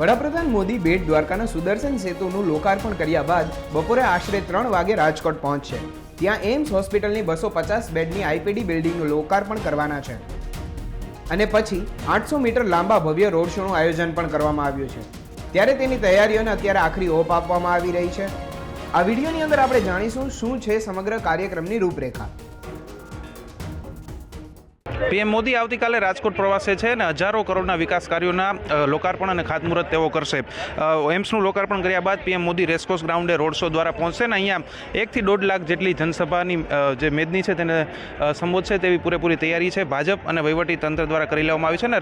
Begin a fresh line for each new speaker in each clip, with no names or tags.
વડાપ્રધાન મોદી બેટ દ્વારકાના સુદર્શન સેતુનું લોકાર્પણ કર્યા બાદ બપોરે આશરે ત્રણ વાગે રાજકોટ પહોંચશે. ત્યાં એમ્સ હોસ્પિટલની બસો પચાસ બેડની આઈપીડી બિલ્ડિંગનું લોકાર્પણ કરવાના છે. અને પછી આઠસો મીટર લાંબા ભવ્ય રોડ શોનું આયોજન પણ કરવામાં આવ્યું છે. ત્યારે તેની તૈયારીઓને અત્યારે આખરી ઓપ આપવામાં આવી રહી છે. આ વિડીયોની અંદર આપણે જાણીશું શું છે સમગ્ર કાર્યક્રમની રૂપરેખા.
પીએમ મોદી આવતીકાલે રાજકોટ પ્રવાસે છે અને હજારો કરોડના વિકાસ કાર્યોના લોકાર્પણ અને ખાતમુહૂર્ત તેઓ કરશે. એમ્સનું લોકાર્પણ કર્યા બાદ પીએમ મોદી રેસકોર્સ ગ્રાઉન્ડે રોડ શો દ્વારા પહોંચશે ને અહીંયા એકથી દોઢ લાખ જેટલી જનસભાની જે મેદની છે તેને સંબોધશે તેવી પૂરેપૂરી તૈયારી છે. ભાજપ અને વહીવટી તંત્ર દ્વારા કરી લેવામાં આવી છે અને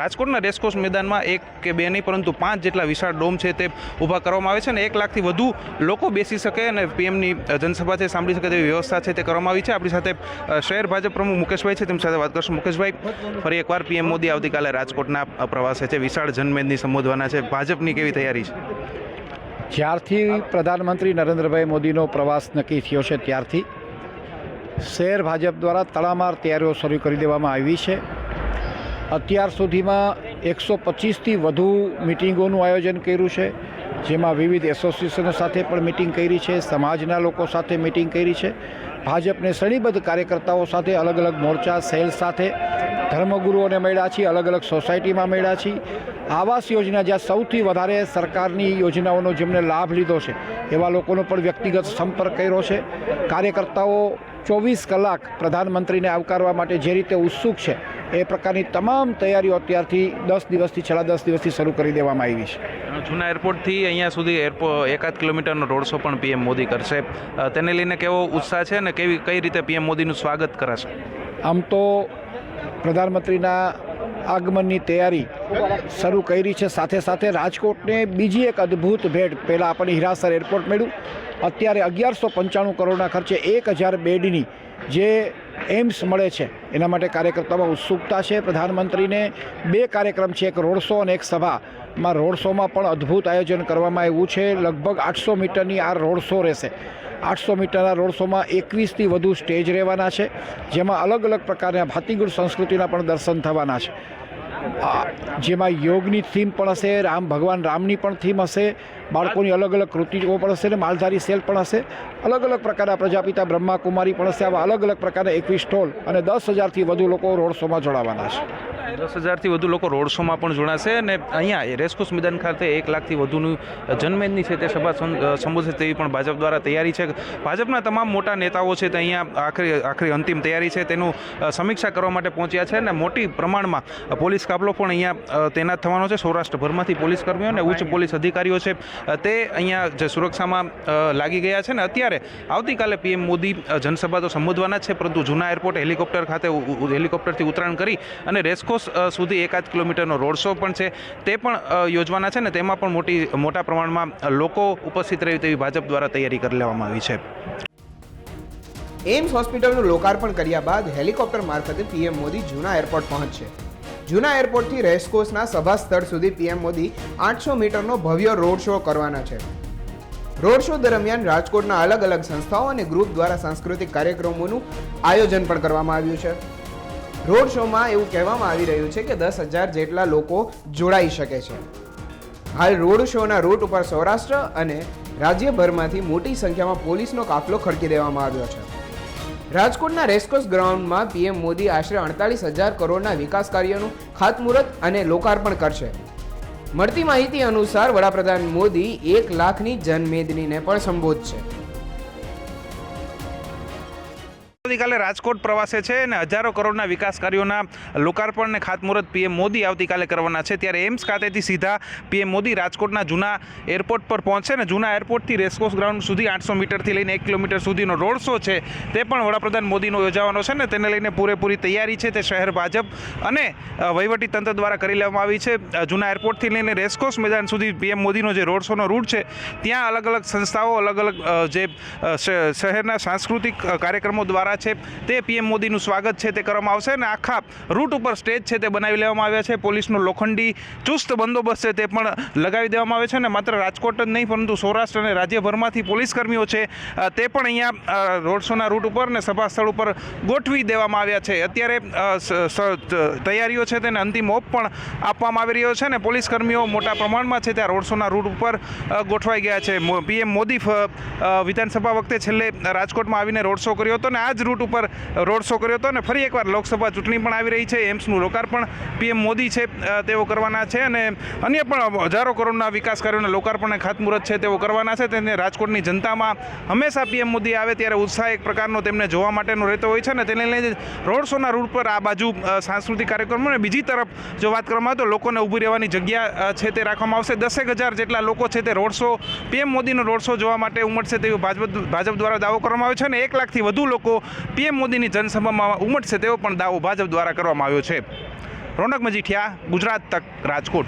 રાજકોટના રેસકોર્સ મેદાનમાં એક કે બે નહીં, પરંતુ પાંચ જેટલા વિશાળ ડોમ છે તે ઊભા કરવામાં આવે છે અને એક લાખથી વધુ લોકો બેસી શકે અને પીએમની જનસભા છે, સાંભળી શકે તેવી વ્યવસ્થા છે તે કરવામાં આવી છે. આપણી સાથે શહેર ભાજપ પ્રમુખ મુકેશભાઈ છે, તેમની સાથે વાત કરશું મુકેશભાઈ. ફરી એકવાર પીએમ મોદી આવતીકાલે રાજકોટના પ્રવાસે છે. વિશાળ જનમેદની સંબોધવાના છે. ભાજપની કેવી તૈયારી છે?
જ્યારથી પ્રધાનમંત્રી નરેન્દ્રભાઈ મોદીનો પ્રવાસ નક્કી થયો છે, ત્યારથી શહેર ભાજપ દ્વારા તડામાર તૈયારીઓ શરૂ કરી દેવામાં આવી છે. અત્યાર સુધીમાં એકસો પચીસથી વધુ મિટિંગોનું આયોજન કર્યું છે, જેમાં વિવિધ એસોસિએશનો સાથે પણ મિટિંગ કરી છે, સમાજના લોકો સાથે મિટિંગ કરી છે ભાજપને શ્રેણીબદ્ધ કાર્યકર્તાઓ સાથે અલગ અલગ મોરચા, સેલ સાથે ધર્મગુરુઓને મળ્યા છીએ, અલગ અલગ સોસાયટીમાં મળ્યા છીએ. આવાસ યોજના જ્યાં સૌથી વધારે સરકારની યોજનાઓનો જેમને લાભ લીધો છે, એવા લોકોનો પણ વ્યક્તિગત સંપર્ક કર્યો છે. કાર્યકર્તાઓ ચોવીસ કલાક પ્રધાનમંત્રીને આવકારવા માટે જે રીતે ઉત્સુક છે, એ પ્રકારની તમામ તૈયારીઓ અત્યારથી દસ દિવસથી, છેલ્લા દસ દિવસથી શરૂ કરી દેવામાં આવી છે.
જૂના એરપોર્ટથી અહીંયા સુધી એરપો એકાદ કિલોમીટરનો રોડ શો પણ પીએમ મોદી કરશે. તેને લઈને કેવો ઉત્સાહ છે અને કેવી, કઈ રીતે પીએમ મોદીનું સ્વાગત કરાશે?
આમ તો પ્રધાનમંત્રીના આગમનની તૈયારી શરૂ કરી છે. સાથે સાથે રાજકોટને બીજી એક અદ્ભુત ભેટ. પહેલાં આપણને હિરાસર એરપોર્ટ મળ્યું. અત્યારે અગિયારસો પંચાણું કરોડના ખર્ચે એક હજાર બેડની જે એમ્સ મળે છે, એના માટે કાર્યકર્તાઓમાં ઉત્સુકતા છે. પ્રધાનમંત્રીને બે કાર્યક્રમ છે, એક રોડ શો અને એક સભામાં. રોડ શોમાં પણ અદ્ભુત આયોજન કરવામાં આવ્યું છે. લગભગ આઠસો મીટરની આ રોડ શો રહેશે. આઠસો મીટરના રોડ શોમાં એકવીસથી વધુ સ્ટેજ રહેવાના છે, જેમાં અલગ અલગ પ્રકારના ભાતીગુળ સંસ્કૃતિના પણ દર્શન થવાના છે. જેમાં યોગની થીમ પણ હશે, રામ ભગવાન રામની પણ થીમ હશે, બાળકોની અલગ અલગ કૃતિઓ પણ હશે ને માલધારી સેલ પણ હશે. અલગ અલગ પ્રકારના પ્રજાપિતા બ્રહ્મા કુમારી પણ હશે, આવા અલગ અલગ પ્રકારના એકવીસ સ્ટોલ અને દસ હજારથી વધુ લોકો રોડ શોમાં જોડાવાના છે.
દસ હજારથી વધુ લોકો રોડ શોમાં પણ જોડાશે અને અહીંયા રેસકોસ મેદાન ખાતે એક લાખથી વધુનું જનમેદની છે તે સભા સંબોધશે તેવી પણ ભાજપ દ્વારા તૈયારી છે. ભાજપના તમામ મોટા નેતાઓ છે તે અહીંયા આખરી આખરી અંતિમ તૈયારી છે તેનું સમીક્ષા કરવા માટે પહોંચ્યા છે અને મોટી પ્રમાણમાં પોલીસ કાફલો પણ અહીંયા તૈનાત થવાનો છે. સૌરાષ્ટ્રભરમાંથી પોલીસ કર્મીઓ અને ઉચ્ચ પોલીસ અધિકારીઓ છે. તે અહીંયા જે સુરક્ષામાં લાગી ગયા છે ને અત્યારે આવતીકાલે પીએમ મોદી જનસભા તો સંબોધવાના છે પરંતુ જૂના એરપોર્ટ હેલિકોપ્ટર ખાતે હેલિકોપ્ટરથી ઉતરાણ કરી અને રેસકોર્સ અ, સુધી એકાદ કિલોમીટરનો રોડ શો પણ છે. તે પણ યોજવાના છે ને તેમાં પણ મોટી, મોટા પ્રમાણમાં લોકો ઉપસ્થિત રહે તેવી ભાજપ દ્વારા તૈયારી કરી લેવામાં આવી છે.
એમ્સ હોસ્પિટલનું લોકાર્પણ કર્યા બાદ હેલિકોપ્ટર મારફતે પીએમ મોદી જૂના એરપોર્ટ પહોંચશે. જૂના એરપોર્ટથી રેસકોર્સના સભા સ્થળ સુધી પીએમ મોદી આઠસો મીટરનો ભવ્ય રોડ શો કરવાના છે. રોડ શો દરમિયાન રાજકોટના અલગ અલગ સંસ્થાઓ અને ગ્રુપ દ્વારા સાંસ્કૃતિક કાર્યક્રમોનું આયોજન પણ કરવામાં આવ્યું છે. રોડ શોમાં એવું કહેવામાં આવી રહ્યું છે કે દસ હજાર જેટલા લોકો જોડાઈ શકે છે. હાલ રોડ શોના રૂટ ઉપર સૌરાષ્ટ્ર અને રાજ્યભરમાંથી મોટી સંખ્યામાં પોલીસનો કાફલો ખડકી દેવામાં આવ્યો છે. રાજકોટના રેસકોર્સ ગ્રાઉન્ડમાં પીએમ મોદી આશરે અડતાલીસ હજાર કરોડના વિકાસ કાર્યોનું ખાતમુહૂર્ત અને લોકાર્પણ કરશે. મળતી માહિતી અનુસાર વડાપ્રધાન મોદી એક લાખની જનમેદનીને પણ સંબોધશે.
આવતીકાલે રાજકોટ પ્રવાસે છે અને હજારો કરોડના વિકાસ કાર્યોના લોકાર્પણ અને ખાતમુહૂર્ત પીએમ મોદી આવતીકાલે કરવાના છે. ત્યારે એમ્સ ખાતેથી સીધા પીએમ મોદી રાજકોટના જૂના એરપોર્ટ પર પહોંચશે ને જૂના એરપોર્ટથી રેસકોર્સ ગ્રાઉન્ડ સુધી આઠસો મીટરથી લઈને એક કિલોમીટર સુધીનો રોડ શો છે તે પણ વડાપ્રધાન મોદીનો યોજાવાનો છે ને તેને લઈને પૂરેપૂરી તૈયારી છે તે શહેર ભાજપ અને તંત્ર દ્વારા કરી લેવામાં આવી છે. જૂના એરપોર્ટથી લઈને રેસકોર્સ મેદાન સુધી પીએમ મોદીનો જે રોડ શોનો રૂટ છે, ત્યાં અલગ અલગ સંસ્થાઓ, અલગ અલગ જે શહેરના સાંસ્કૃતિક કાર્યક્રમો દ્વારા છે. તે પીએમ મોદીનું સ્વાગત છે તે કરવામાં આવશે અને આખા રૂટ ઉપર સ્ટેજ છે તે બનાવી લેવામાં આવ્યા છે. પોલીસનો લોખંડી ચુસ્ત બંદોબસ્ત છે તે પણ લગાવી દેવામાં આવે છે અને માત્ર રાજકોટ જ નહીં, પરંતુ સૌરાષ્ટ્ર અને રાજ્યભરમાંથી પોલીસ કર્મીઓ છે તે પણ અહીંયા રોડ શોના રૂટ ઉપર ને સભા સ્થળ ઉપર ગોઠવી દેવામાં આવ્યા છે. અત્યારે તૈયારીઓ છે તેને અંતિમ ઓપ પણ આપવામાં આવી રહ્યો છે ને પોલીસ કર્મીઓ મોટા પ્રમાણમાં છે ત્યાં રોડ શોના રૂટ ઉપર ગોઠવાઈ ગયા છે. પીએમ મોદી વિધાનસભા વખતે છેલ્લે રાજકોટમાં આવીને રોડ શો કર્યો હતો ને આ જ રૂટ ઉપર રોડ શો કર્યો હતો અને ફરી એકવાર લોકસભા ચૂંટણી પણ આવી રહી છે. એમ્સનું લોકાર્પણ પીએમ મોદી છે તેઓ કરવાના છે અને અન્ય પણ હજારો કરોડના વિકાસ કાર્યોના લોકાર્પણ અને ખાતમુહૂર્ત છે તેઓ કરવાના છે. તેને રાજકોટની જનતામાં હંમેશા પીએમ મોદી આવે ત્યારે ઉત્સાહ એક પ્રકારનો તેમને જોવા માટેનો રહેતો હોય છે ને તેને લઈને રોડ શોના રૂટ પર આ બાજુ સાંસ્કૃતિક કાર્યક્રમો અને બીજી તરફ જો વાત કરવામાં આવે તો લોકોને ઊભી રહેવાની જગ્યા છે તે રાખવામાં આવશે. દસેક હજાર જેટલા લોકો છે તે રોડ શો, પીએમ મોદીનો રોડ શો જોવા માટે ઉમટશે તેવું ભાજપ ભાજપ દ્વારા દાવો કરવામાં આવ્યો છે અને એક લાખથી વધુ લોકો પીએમ મોદીની જનસભામાં ઉમટશે તેવો પણ દાવો ભાજપ દ્વારા કરવામાં આવ્યો છે. રોનક મજીઠિયા, ગુજરાત તક રાજકોટ.